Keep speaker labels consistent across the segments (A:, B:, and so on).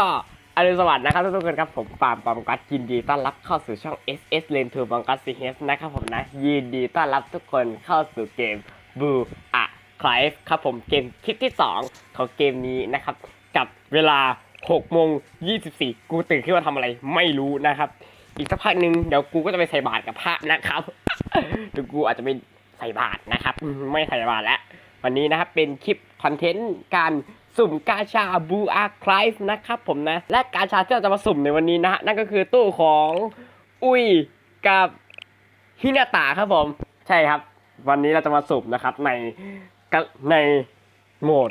A: ก็อรุณสวัสดิ์นะครับทุกคนครับผมปาล์มปามกัสยินดีต้อนรับเข้าสู่ช่อง SS l a n t o บังกัสซีนะครับผมนะยินดีต้อนรับทุกคนเข้าสู่เกมบูอะคลายครับผมเกมคลิปที่ 2 ของเกมนี้นะครับ กับเวลา6โมง24 กูตื่นขึ้นมาทำอะไรไม่รู้นะครับ อีกสักพักหนึ่งเดี๋ยวกูก็จะไปใส่บาตรกับพระนะครับเดี๋ยวกูอาจจะไปใส่บาตรนะครับ ไม่ใส่บาตรแล้ว วันนี้นะครับเป็นคลิปคอนเทนต์การ สุ่มกาชาบูอาคลายนะครับผมนะ และกาชาที่เราจะมาสุ่มในวันนี้นะฮะนั่นก็คือตู้ของอุ้ยกับฮินาตะครับผม ใช่ครับ วันนี้เราจะมาสุ่มนะครับในในโหมด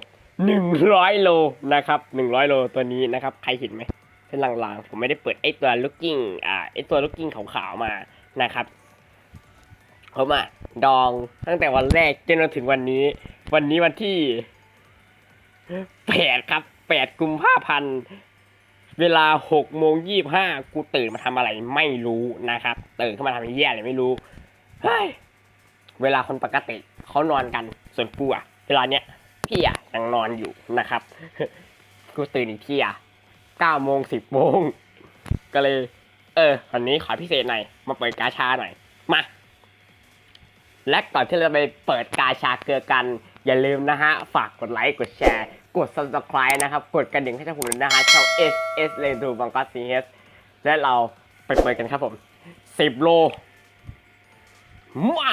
A: 100 โลนะครับ 100 โลตัวนี้นะครับ ใครเห็นไหมเป็นลางๆ ผมไม่ได้เปิดไอ้ตัว looking อ่าไอ้ตัว looking ขาวๆมานะครับผมอะดองตั้งแต่วันแรกจนถึงวันนี้ วันนี้วันที่ แปดครับแปดกุมภาพันธ์เวลาหกโมงยี่ห้ากูตื่นมาทำอะไรไม่รู้นะครับ ตื่นขึ้นมาทำเหี้ยอะไรไม่รู้เฮ้ยเวลาคนปกติเขานอนกันส่วนกูอะเวลาเนี้ยพี่อะยังนอนอยู่นะครับกูตื่นอีกทีอะเก้าโมงสิบโมงก็เลย เออวันนี้ขอพิเศษหน่อยมาเปิดกาชาหน่อยมาและก่อนที่เราจะไปเปิดกาชาเกลือกัน อย่าลืมนะฮะ ฝากกดไลค์ กดแชร์ กด subscribe นะครับ กดกระดิ่งให้ช่องผมด้วยนะฮะช่อง S S เลนดูบังกัสซีเฮสและเราไปเปิดกันครับผม 10 โล มา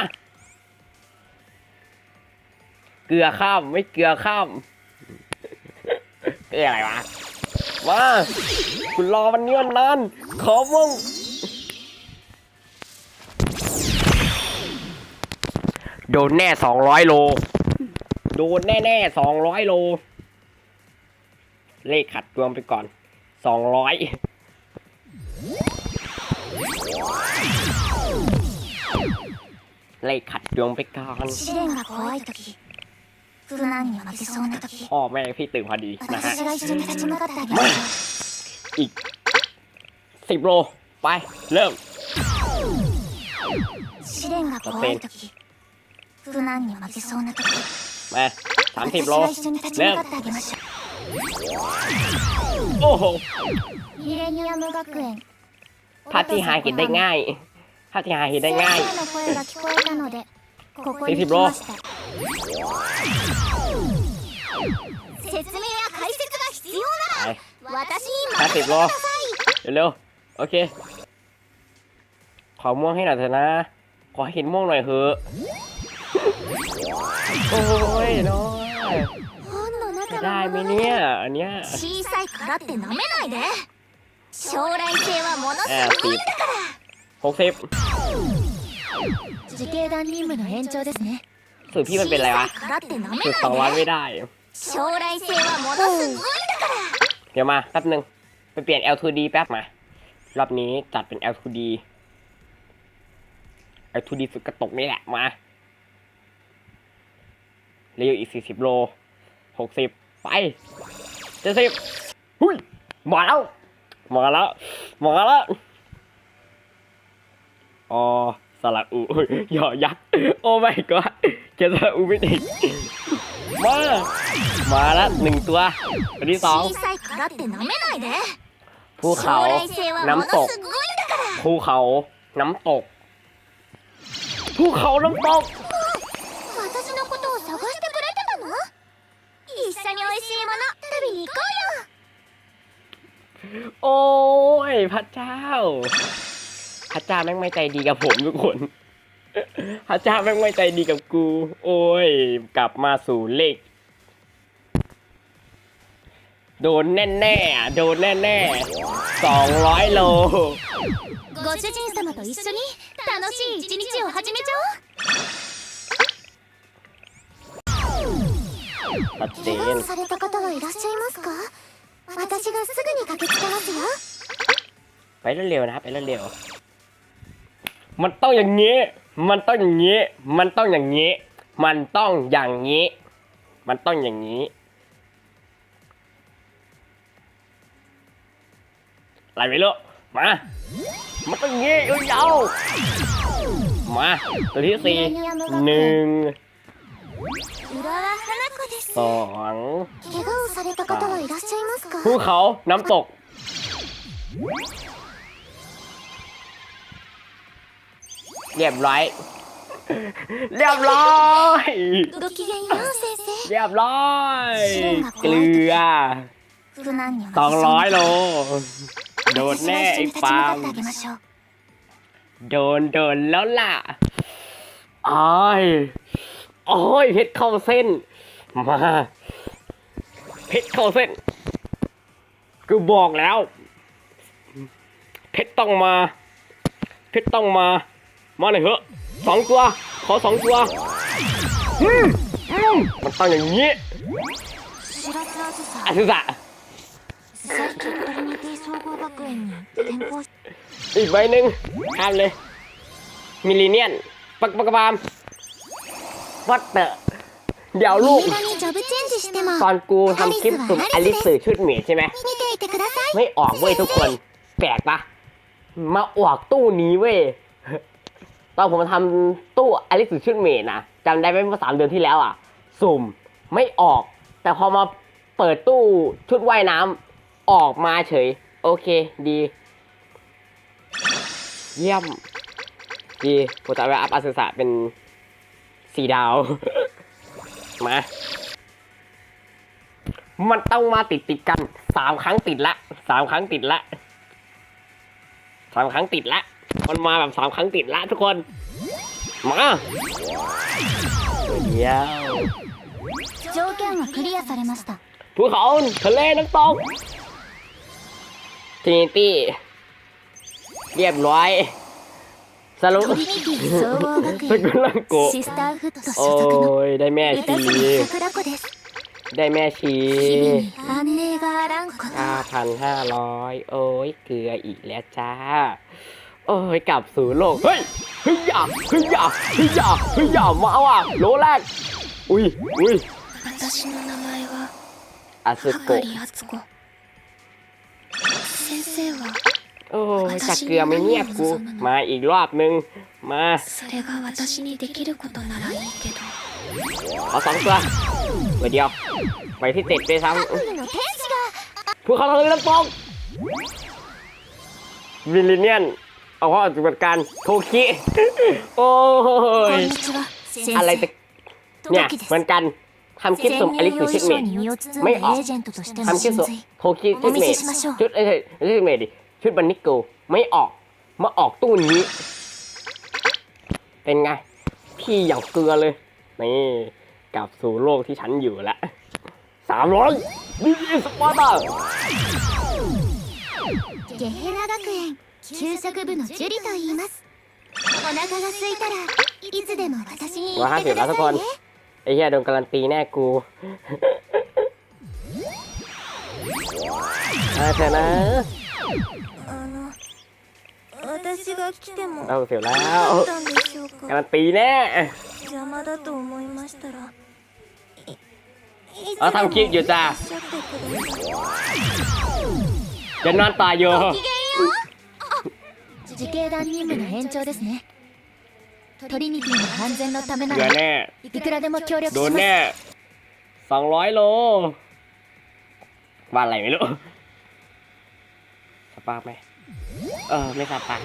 A: เกลือข้ามไม่เกลือข้ามเอ้ยอะไรวะมาคุณรอวันนี้วันนานขอมึงโดนแน่สองร้อยโล โดนแน่ๆสองร้อยโล เลขขัดดวงไปก่อนสองร้อยเลขขัดดวงไปก่อนพ่อแม่พี่ตื่นพอดีนะฮะอีกสิบโล ไป เริ่ม
B: สเตน 怖い時苦難に負けそうな時
A: มาสามสิบ
B: 私
A: โล
B: が一緒に立ち
A: เริ่
B: 向
A: ม
B: かってあげましょ
A: โอ้โห
B: うミレニアム学園
A: ภาพที่หาเห็นได้ง่ายภาพที่หาเห็นได้ง่าย
B: 先生の声が聞こえたのでここに
A: 40
B: 来ました説明や解説が必要
A: ไป
B: なら私に
A: ห้า
B: 任
A: สิ
B: せ
A: บ
B: て
A: โล
B: ください
A: เร็วๆ โอเค ขอม่วงให้หน่อยเถอะนะ ขอเห็นม่วงหน่อยเถอะ โอ้ยน้อย
B: 本の
A: จะ
B: 中
A: ได้
B: の
A: ไหม
B: もの
A: เนี่ย อันเนี้ย
B: 小さいからって舐めないで将来性はもの
A: แอบ
B: すご
A: สิ
B: い
A: บหกสิบ
B: 自警団任務の延長ですね
A: สูตรพี่มันเป็นอะไรวะ
B: 小さいからって舐め
A: สูตรสองร้อย
B: ない
A: ไม่
B: で
A: ได้
B: 将来性はものすごいだから
A: เดี๋ยวมาแป๊บหนึง ไปเปลี่ยน L2D แป๊บมา รอบนี้จัดเป็น L2D L2D สุดกระตกนี่แหละ มา เหลืออีก 40 โล 60 ไป 70หุ้ยมาแล้วมาแล้วมาแล้วอ๋อสลักอูหย่อยักโอ้ไม่ก็เจสลักอูไม่ติดมา มาละหนึ่งตัวอันที่สองภูเขาน้ำตกภูเขาน้ำตกภูเขาน้ำตก
B: 緒に美味しいもの食べに行こうよ
A: โอ้ย พระเจ้า พระเจ้าแม่งไม่ใจดีกับผมทุกคน พระเจ้าแม่งไม่ใจดีกับกู โอ้ย กลับมาสู่เลข โดนแน่แน่ๆโดนแน่แน่สองร้อยโล
B: ご主人様と一緒に楽しい一日を始めちゃ おう
A: ชัดเจ
B: 怪
A: น
B: 我をされた方はいらっしゃいますか私がすぐに駆けつけますよ
A: ไปเร็วๆนะครับ ไปเร็วๆมันต้องอย่างนี้ มันต้องอย่างนี้ มันต้องอย่างนี้ มันต้องอย่างนี้ มันต้องอย่างนี้ อะไรไม่รู้มา มันต้องอย่างนี้ยาวๆมา ตัวที่สี่หนึ่ง
B: 浦和花子です
A: สองภูเขาน้ำตก เรียบร้อย เรียบร้อยเรียบร้อย เกลือสองร้อยโล โดนแน่ไอ้ปามโดนโดนแล้วล่ะอ้าย โอ้ยเพชรเข้าเส้น มาเพชรเข้าเส้นกูบอกแล้ว เพชรต้องมา เพชรต้องมา มาเลยเหอะสองตัว ขอสองตัวมันต้องอย่างนี้อาชิสะอีกใบหนึ่งทำเลย มิลเลเนียน ปักปักบาม วัดเตอเดี๋ยวลูก ตอนกูทำคลิปสุ่มอลิสสื่อชุดหมีใช่ไหม ไม่ออกเว้ยทุกคน แปลกปะมาออกตู้นี้เว้ย ตอนผมทำตู้อลิสสื่อชุดหมีนะจำได้ไหมเมื่อสามเดือนที่แล้วอะ สุ่มไม่ออก แต่พอมาเปิดตู้ชุดว่ายน้ำออกมาเฉย โอเคดี เยี่ยม ดีผมจะไปอัพอาสสเป็น สี่ดาว มา มันต้องมาติดติดกันสามครั้งติดละสามครั้งติดละสามครั้งติดละ มันมาแบบสามครั้งติดละทุกคน มาเดี๋ยวภูเขาทะเลน้ำตกทีนี้เรียบร้อย สรุป สกุลโกะโอ้ยได้แม่ชี ได้แม่ชีห้าพันห้าร้อยโอ้ยเกลืออีกแล้วจ้า โอ้ยกลับสู่โลก เฮ้ยเฮ้ยอย่าเฮ้ยอย่าเฮ้ยอย่าเฮ้ยอยามาว่ะโลแรก อุ้ยอุ้ยอาซึโกะ จะเกลือไม่เงียบกู มาอีกรอบนึง มาขอสองตัวเดียว ไปที่เต็ดไปซ้ำพวกเขาทะเลน้ำตกวิลเลเนียน เอาข้บัติการโทคิ โอ้ย อะไรแต่เนี่ยเหมือนกันทำคลิปสุ่มอลิสชุดเมดไม่ออกทำคลิปสุ่มโทคิชุเมดชุดเอ้ยชุดเมดดิ ชุดบันนิโกไม่ออกมาออกตู้นี้ เป็นไง พี่อย่างเกลือเลย นี่กลับสู่โลกที่ฉันอยู่ละสามร้อยดีสปอร์ต
B: ゲヘナ学園給食部のジュリと言いますお腹が空いたらいつでも私に言
A: ว่า
B: っ
A: ห้า
B: て
A: สิบ
B: く
A: แล้
B: だ
A: วทุกค
B: さい
A: น
B: ね
A: ไอ้เหี้ยโดนการันตีแน่กูมาเถอะนะ
B: あの 私が来ても
A: เอาเสียวแล้ว
B: だったんでしょう
A: การั
B: か
A: นตีแน่
B: 邪魔だと思いましたらいいつ
A: เอาทำคลิปอยู่จ้า
B: おっしゃってください
A: จะนอนต่ออยู่
B: 自警団任務の延長ですねトリニティの安全のためな
A: เหลือ
B: ら
A: แน่
B: いくらでも協力
A: โด
B: し
A: น
B: ます
A: แน่สองร้อยโลว่าอะไรไม่รู้ สปาร์กไหม เออ ไม่สปาร์ก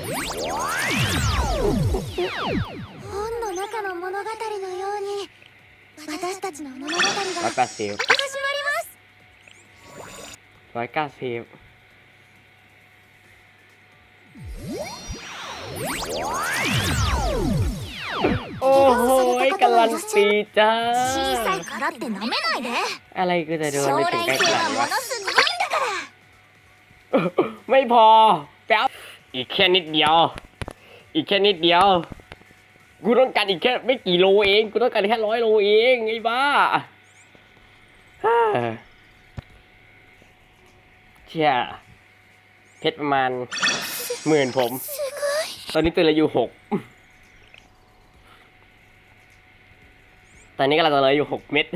B: 本の中の物語のように私たちの物語が
A: ร้อยแปดสิบ
B: 始まります
A: ร้อยเก้าสิบโอ้โหการันตีจ้า
B: 小さいからって舐めないで
A: อะไรก็จะโดน
B: 将
A: ไปถึง
B: 来
A: ใกล้
B: 性
A: ขนาด
B: は
A: นี้
B: も
A: วะ
B: のすごいんだから
A: ไม่พอแป๊บอีกแค่นิดเดียว อีกแค่นิดเดียว กูต้องการอีกแค่ไม่กี่โลเอง กูต้องการแค่ร้อยโลเองไอ้บ้าเชี่ยเพชรประมาณหมื่นผม ตอนนี้ตัวเลยอยู่หกตอนนี้ก็เราเหลืออยู่หกเม็ด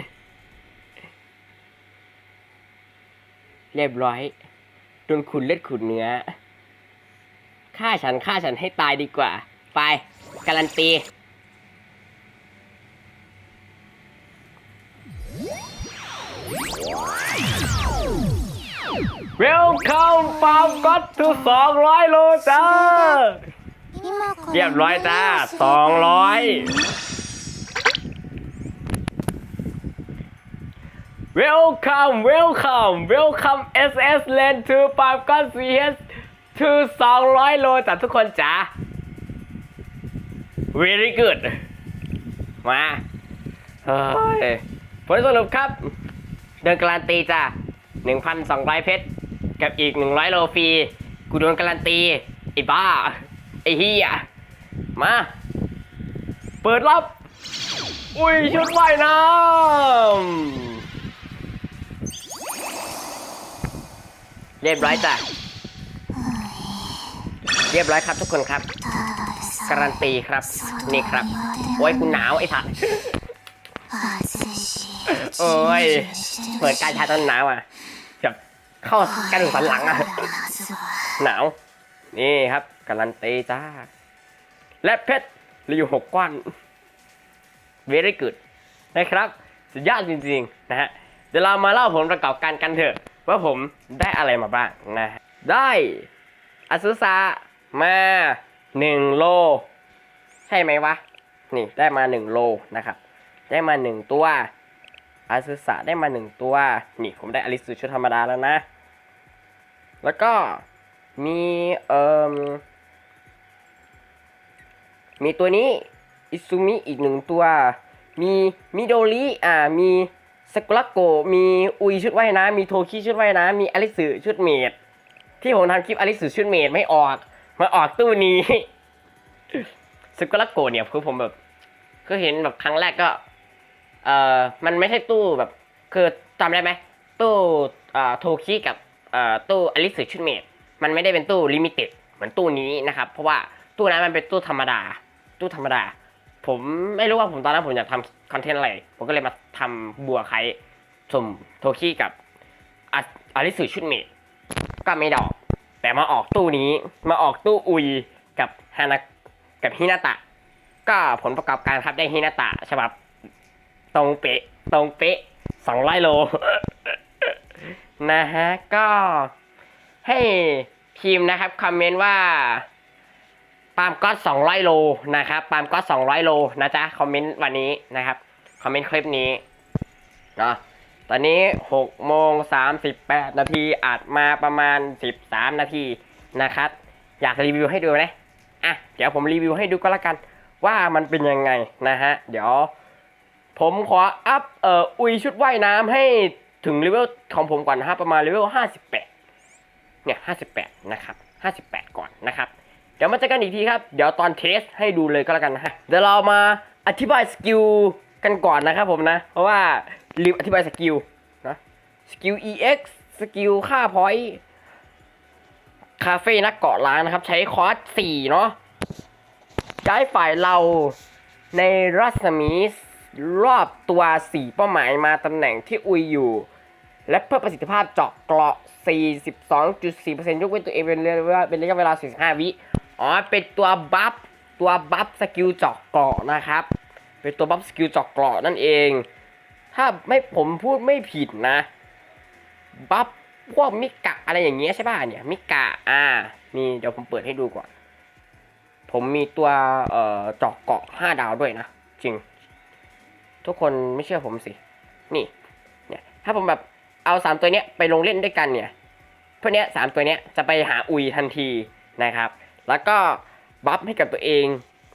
A: เรียบร้อย จนขุนเล็ดขุนเนื้อฆ่าฉันฆ่าฉันให้ตายดีกว่า ไป การันตี
B: เว
A: ลคัมฟาร์มก็ทุสองร้อยโลจ้าเรียบร้อยจ้าสองร้อย Welcome Welcome Welcome SS Lane to ฟาร์มก็ CS to 200 โลจ้ะทุกคนจ้า Very good มาเฮ้ยผลสรุปครับ เดินการันตีจ้ะ 1,200 เพชร กับอีก 100 โลฟรี กูโดนการันตี ไอ้บ้า ไอ้เฮียมา เปิดรับ อุ้ย ชุดว่ายน้ำ เรียบร้อยจ้ะ เรียบร้อยครับทุกคนครับ การันตีครับ นี่ครับ โอ้ยกูหนาวไอ้สัตว์โอ้ยเหมือนการชาต้นหนาวอะแบบเข้ากระดูกสันหลังอะ หนาว นี่ครับ การันตีจ้า และเพชรเหลืออยู่หกก้อน very good นะครับ สุดยอดจริงๆ นะฮะ เดี๋ยวเรามาเล่าผลประกอบการกันเถอะ ว่าผมได้อะไรมาบ้างนะได้อ s ุ s ามาหนึ่งโล ใช่ไหมวะ นี่ได้มาหนึ่งโลนะครับ ได้มาหนึ่งตัวอาซึสะได้มาหนึ่งตัว นี่ผมได้อลิสชุดธรรมดาแล้วนะ แล้วก็มีเอ่มมีตัวนี้ อิซุมิอีกหนึ่งตัว มีมิโดริอ่ามี สกุระโกมีอุยชุดว่ายน้ำมีโทคิชุดว่ายน้ำมีอลิสึชุดเมดที่ผมทำคลิปอลิสึชุดเมดไม่ออกมาออกตู้นี้สกุระโกเนี่ยคือผมแบบก็เห็นแบบครั้งแรกก็ เอ่อมันไม่ใช่ตู้แบบ คือจำได้ไหมตู้เอ่อโทคิกับเอ่อตู้อลิสชุดเมดมันไม่ได้เป็นตู้ลิมิเต็ดเหมือนตู้นี้นะครับ เพราะว่าตู้นั้นมันเป็นตู้ธรรมดา ตู้ธรรมดา ผมไม่รู้ว่าผมตอนนั้นผมอยากทำคอนเทนต์อะไร ผมก็เลยมาทำบัวไคสุ่มโทคิกับอะอลิสุชุดเมดก็ไม่ดอก แต่มาออกตู้นี้มาออกตู้อุยกับฮานากับฮินาตะ ก็ผลประกอบการครับได้ฮินาตะฉบับตรงเป๊ะตรงเป๊ะสองร้อยโล นะฮะ ก็ให้ทีมนะครับ คอมเมนต์ว่า ปาล์มก็สองร้อยโลนะครับปาล์มก็สองร้อยโลนะจ๊ะคอมเมนต์วันนี้นะครับคอมเมนต์คลิปนี้เนาะตอนนี้หกโมงสามสิบแปดนาทีอัดมาประมาณสิบสามนาทีนะครับ อยากรีวิวให้ดูไหมอะเดี๋ยวผมรีวิวให้ดูก็แล้วกัน ว่ามันเป็นยังไงนะฮะเดี๋ยว ผมขออัพเอ่ออุยชุดว่ายน้ำให้ถึงเลเวลของผมก่อนนะฮะประมาณเลเวลห้าสิบแปดเนี่ยห้าสิบแปดนะครับห้าสิบแปดก่อนนะครับ ดี๋ยวมาเจอกันอีกทีครับ เดี๋ยวตอนเทสให้ดูเลยก็แล้วกันนะฮะ เดี๋ยวเรามาอธิบายสกิลกันก่อนนะครับผมนะ เพราะว่าลืมอธิบายสกิลนะสกิล EX สกิลค่าพอยต์คาเฟ่นักเกาะล้างนะครับ ใช้คอร์สสี่เนาะใช้ฝ่ายเราในรัศมีรอบตัว4เป้าหมายมาตำแหน่งที่อุยอยู่ และเพิ่มประสิทธิภาพเจาะเกราะ 42.4%ยกเว้นตัวเองเป็นระยะเวลา 45 วิ อ๋อ เป็นตัวบัฟ ตัวบัฟสกิลเจาะเกราะนะครับ เป็นตัวบัฟสกิลเจาะเกราะนั่นเอง ถ้าไม่ผมพูดไม่ผิดนะ บัฟพวกมิกะอะไรอย่างเงี้ยใช่ป่ะเนี่ย มิกะ อ่า มีเดี๋ยวผมเปิดให้ดูก่อน ผมมีตัวเอ่อเจาะเกราะ5ดาวด้วยนะ จริง ทุกคนไม่เชื่อผมสิ นี่ เนี่ย ถ้าผมแบบเอาสามตัวเนี้ยไปลงเล่นด้วยกันเนี่ยพวกเนี้ยสามตัวเนี้ยจะไปหาอุยทันทีนะครับ แล้วก็บัฟให้กับตัวเอง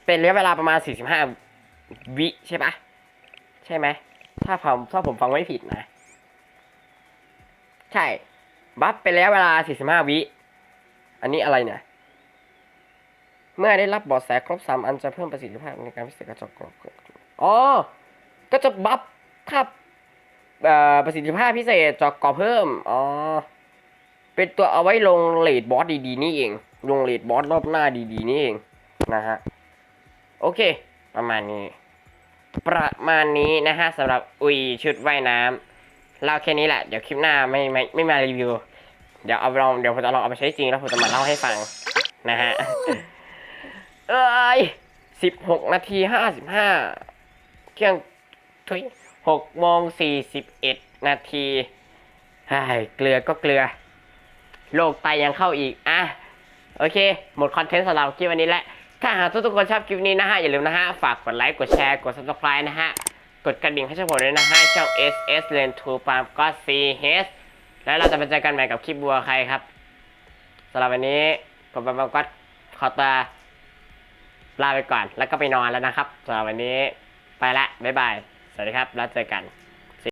A: เป็นระยะเวลาประมาณ 45 วิใช่ปะใช่ไหมถ้าผมถ้าผมฟังไม่ผิดนะ ใช่ บัฟเป็นระยะเวลา 45 วิ อันนี้อะไรเนี่ย เมื่อได้รับเบอดแสครบ 3 อันจะเพิ่มประสิทธิภาพในการพิเศษกระจกกรอบอ๋อ ก็จะบัฟค่าประสิทธิภาพพิเศษจอกกอเพิ่ม อ๋อ เป็นตัวเอาไว้ลงเลดบอสดีๆนี่เอง ลงเลดบอสรอบหน้าดีๆนี่เองนะฮะ โอเค ประมาณนี้ ประมาณนี้นะฮะสำหรับอุยชุดว่ายน้ำเล่าแค่นี้แหละ เดี๋ยวคลิปหน้าไม่ไม่ไม่มารีวิว เดี๋ยวเอาลองเดี๋ยวผมจะลองเอาไปใช้จริงแล้วผมจะมาเล่าให้ฟังนะฮะ เอ้ยสิบหกนาทีห้าสิบห้าเที่ยงทุยหกโมงสี่สิบเอ็ดนาทีไอ้เกลือก็เกลือ โรคไตยังเข้าอีกอะโอเค หมดคอนเทนต์สำหรับคลิปวันนี้แหละถ้าหากทุกๆคนชอบคลิปนี้นะฮะ อย่าลืมนะฮะ ฝากกดไลค์ กดแชร์ กด subscribe นะฮะ กดกระดิ่งให้ช่องผมด้วยนะฮะ ช่อง SS l e n t o p a m ก็ CH แล้วเราจะไปเจอกันใหม่กับคลิปบัวใครครับสำหรับวันนี้ผมปามก็ขอตัวลาไปก่อนแล้วก็ไปนอนแล้วนะครับสำหรับวันนี้ไปละบ๊ายบาย สวัสดีครับ แล้วเจอกัน